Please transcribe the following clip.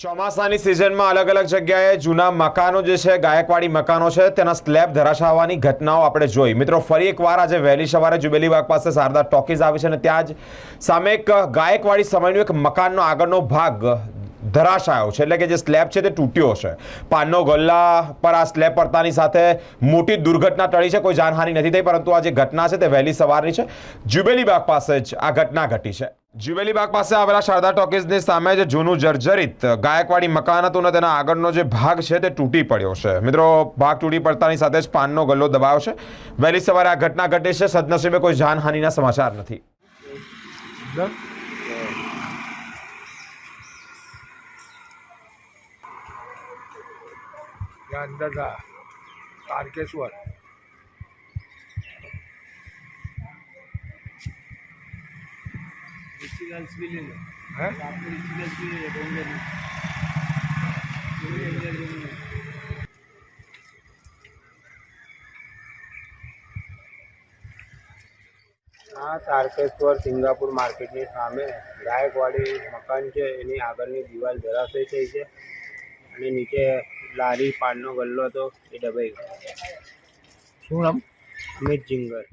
ચોમાસાની સિઝનમાં અલગ અલગ જગ્યાએ જૂના મકાનો જે છે, ગાયકવાડી મકાનો છે, તેના સ્લેબ ધરાશાવાની ઘટનાઓ આપણે જોઈ. મિત્રો, ફરી એકવાર આજે વહેલી સવારે જુબેલીબાગ પાસે શારદા ટોકીઝ આવી છે અને ત્યાં જ સામે એક ગાયકવાડી સમયનું એક મકાનનો આગળનો ભાગ ધરાશાયો છે. એટલે કે જે સ્લેબ છે તે તૂટ્યો છે. પાનનો ગલ્લા પર આ સ્લેબ પડતાની સાથે મોટી દુર્ઘટના ટળી છે. કોઈ જાનહાનિ નથી થઈ, પરંતુ આ જે ઘટના છે તે વહેલી સવારની છે. જુબેલીબાગ પાસે જ આ ઘટના ઘટી છે. જુબેલી બાગ પાસે આવેલા શારદા ટોકીઝની સામે જે જૂનું જર્જરિત ગાયકવાડી મકાન હતું ને તેના આગળનો જે ભાગ છે તે તૂટી પડ્યો છે. મિત્રો ભાગ તૂટી પડતાની સાથે જ પાનનો ગલ્લો દબાયો છે. વહેલી સવારે આ ઘટના ઘટી છે. સદનસીબે કોઈ જાનહાનિના સમાચાર નથી. અંદાજા రిచ్ આ તારકેશ્વર સિંગાપુર માર્કેટની સામે ગાયકવાડી મકાન છે. એની આગળની દિવાલ જરાશય થઈ છે અને નીચે લારી પાનનો ગલ્લો હતો. એ ડબાઈ ગયો. શું નામ? અમિત જિંગર